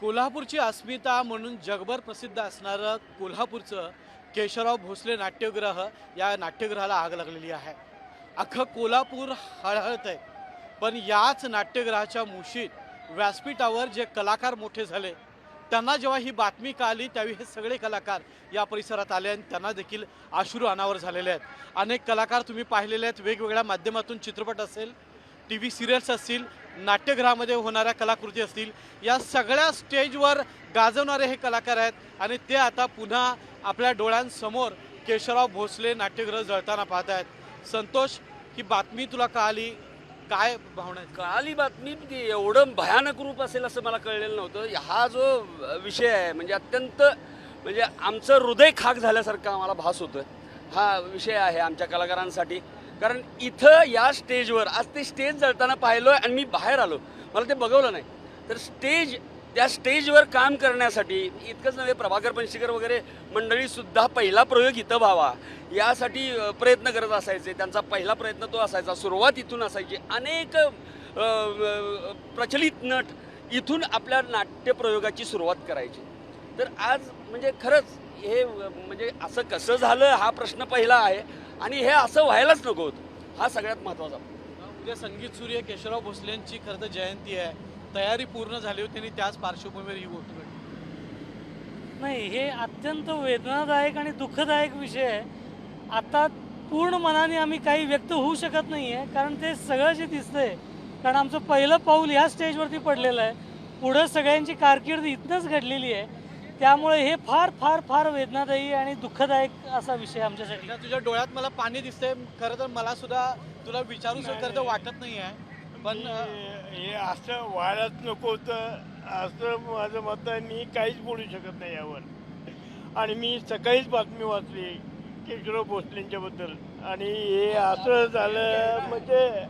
कोल्हापूरची अस्मिता म्हणून जगभर प्रसिद्ध असणारं कोल्हापूरचं केशवराव भोसले नाट्यगृह या नाट्यगृहाला आग लागलेली आहे. अख्खं कोल्हापूर हळहळत आहे पण याच नाट्यगृहाच्या मुशीत व्यासपीठावर जे कलाकार मोठे झाले त्यांना जेव्हा ही बातमी कळाली त्यावेळी हे सगळे कलाकार या परिसरात आले आणि त्यांना देखील आश्रू अनावर झालेले आहेत. अनेक कलाकार तुम्ही पाहिलेले आहेत वेगवेगळ्या माध्यमातून चित्रपट असेल टी व्ही सिरियल्स असतील नाट्यगृहामध्ये होणाऱ्या कलाकृती असतील या सगळ्या स्टेजवर गाजवणारे हे कलाकार आहेत आणि ते आता पुन्हा आपल्या डोळ्यांसमोर केशवराव भोसले नाट्यगृह जळताना पाहत आहेत. संतोष ही बातमी तुला कळाली? काय भावना कळाली बातमी म्हणजे एवढं भयानक रूप असेल असं मला कळलेलं नव्हतं. हा जो विषय आहे म्हणजे अत्यंत म्हणजे आमचं हृदय खाक झाल्यासारखं आम्हाला भास होतं हा विषय आहे आमच्या कलाकारांसाठी. कारण इथं या स्टेजवर आज ते स्टेज जळताना आहे आणि मी बाहेर आलो. मला ते बघवलं नाही. तर स्टेज त्या स्टेजवर काम करण्यासाठी इतकंच नव्हे प्रभाकर पंशीकर वगैरे मंडळीसुद्धा पहिला प्रयोग इथं व्हावा. यासाठी प्रयत्न करत असायचे. त्यांचा पहिला प्रयत्न तो असायचा. सुरुवात इथून असायची. अनेक प्रचलित नट इथून आपल्या नाट्यप्रयोगाची सुरुवात करायची. तर आज म्हणजे खरंच हे म्हणजे असं कसं झालं हा प्रश्न पहिला आहे. आणि हे असं व्हायलाच नको होतं. हा सगळ्यात महत्त्वाचा उद्या संगीत सूर्य केशवराव भोसलेंची खरं तर जयंती आहे. तयारी पूर्ण झाली होती आणि त्याच पार्श्वभूमीवर ही गोष्ट घडली. नाही हे अत्यंत वेदनादायक आणि दुःखदायक विषय आहे. आता पूर्ण मनाने आम्ही काही व्यक्त होऊ शकत नाही आहे कारण ते सगळं जे दिसतंय कारण आमचं पहिलं पाऊल ह्या स्टेजवरती पडलेलं आहे. पुढं सगळ्यांची कारकीर्द इथनंच घडलेली आहे. त्यामुळे हे फार फार फार वेदनादायी आणि दुःखदायक असा विषय आमच्यासाठी. तुझ्या डोळ्यात मला पाणी दिसतंय. खरं तर मला सुद्धा तुला विचारू तर वाटत नाही आहे. पण हे हे असं व्हायलाच नको होतं. असं माझं मत आहे मी काहीच बोलू शकत नाही यावर. आणि मी सकाळीच बातमी वाचली केशवराव भोसलेंच्याबद्दल आणि हे असं झालं म्हणजे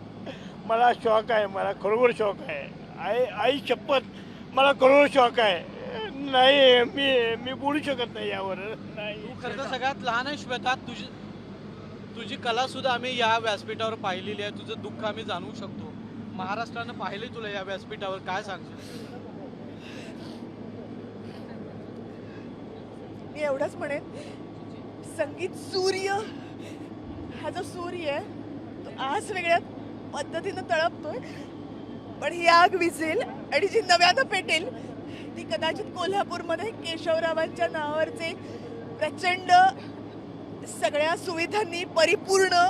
मला शॉक आहे मला खरोखर शॉक आहे. आई आई शपथ मला खरोखर शॉक आहे. नाही मी मी बोलू शकत नाही यावर. नाही. तू खरं तर सगळ्यात लहान आहे श्वेता तुझी तुझी कला सुद्धा आम्ही या व्यासपीठावर पाहिलेली आहे. तुझं दुःख आम्ही जाणू शकतो. महाराष्ट्रानं पाहिले तुला या व्यासपीठावर. काय सांगशील? मी एवढंच म्हणेन संगीत सूर्य हा जो सूर्य आहे तो आज वेगळ्या पद्धतीनं तळपतोय पण ही आग विझेल आणि जी नव्यानं पेटेल ती कदाचित कोल्हापूरमध्ये केशवरावांच्या नावावरचे प्रचंड सगळ्या सुविधांनी परिपूर्ण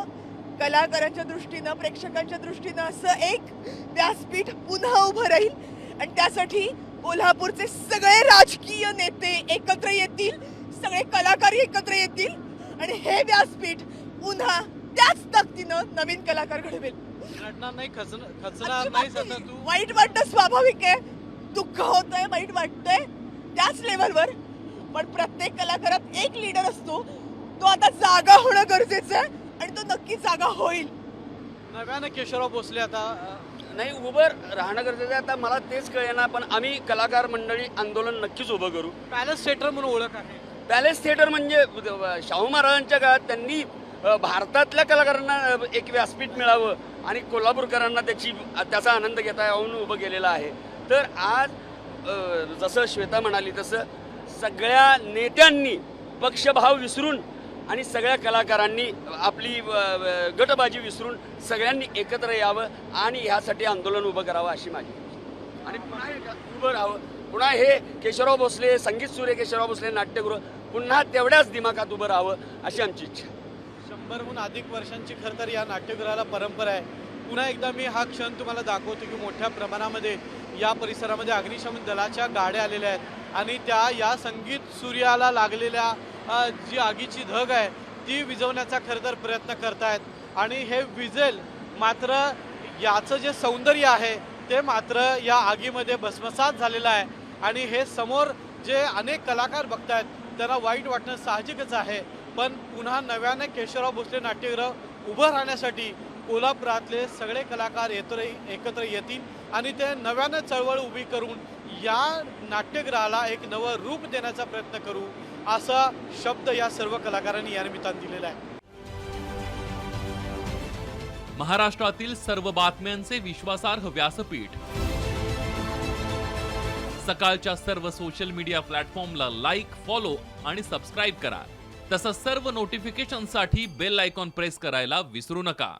कलाकारांच्या दृष्टीनं प्रेक्षकांच्या दृष्टीनं असं एक व्यासपीठ पुन्हा उभं राहील. आणि त्यासाठी कोल्हापूरचे सगळे राजकीय नेते एकत्र येतील सगळे कलाकार एकत्र येतील आणि हे व्यासपीठ पुन्हा त्याच ताकदीनं नवीन कलाकार घडवेल. वाईट वाटणं स्वाभाविक आहे. दुःख होतंय वाईट वाटतंय त्याच लेवलवर पण प्रत्येक कलाकारात एक लीडर असतो. तो आता जागा होणं गरजेचं आहे आणि तो नक्की जागा होईल. नव्यानं केशवराव भोसले आता नाही उभं राहणं गरजेचं आहे. आता मला तेच कळेना पण आम्ही कलाकार मंडळी आंदोलन नक्कीच उभं करू. पॅलेस थिएटर म्हणून ओळख आहे. पॅलेस थिएटर म्हणजे शाहू महाराजांच्या काळात त्यांनी भारतातल्या कलाकारांना एक व्यासपीठ मिळावं आणि कोल्हापूरकरांना त्याची त्याचा आनंद घेता म्हणून उभं केलेलं आहे. तर आज जसं श्वेता म्हणाली तसं सगळ्या नेत्यांनी पक्षभाव विसरून आणि सगळ्या कलाकारांनी आपली गटबाजी विसरून सगळ्यांनी एकत्र यावं आणि ह्यासाठी आंदोलन उभं करावं अशी माझी आणि पुन्हा उभं राहावं. पुन्हा हे केशवराव भोसले संगीत सूर्य केशवराव भोसले नाट्यगृह पुन्हा तेवढ्याच दिमाखात उभं राहावं अशी आमची इच्छा शंभरहून अधिक वर्षांची खरं तर या नाट्यगृहाला परंपरा आहे. पुन्हा एकदा मी हा क्षण तुम्हाला दाखवतो की मोठ्या प्रमाणामध्ये या परिसरामध्ये अग्निशमन दलाच्या गाड्या आलेल्या आहेत. आणि त्या या संगीत सूर्याला लागलेल्या जी आगीची धग आहे ती विझवण्याचा खरं तर प्रयत्न करतायत. आणि हे विजेल मात्र याचं जे सौंदर्य आहे ते मात्र या आगीमध्ये भस्मसात झालेलं आहे. आणि हे समोर जे अनेक कलाकार बघतायत त्यांना वाईट वाटणं साहजिकच आहे. पण पुन्हा नव्याने केशवराव भोसले नाट्यगृह उभं राहण्यासाठी कोल्हापुरातले सगळे कलाकार एकत्र एकत्र येतील आणि ते नव्यानं चळवळ उभी करून या नाट्यगृहाला एक नवं रूप देण्याचा प्रयत्न करू असा शब्द या सर्व कलाकारांनी या निमित्तानं दिलेला आहे. महाराष्ट्रातील सर्व बातम्यांचे विश्वासार्ह व्यासपीठ. सकाळच्या सर्व सोशल मीडिया प्लॅटफॉर्मला लाईक फॉलो आणि सबस्क्राईब करा. तसंच सर्व नोटिफिकेशनसाठी बेल आयकॉन प्रेस करायला विसरू नका.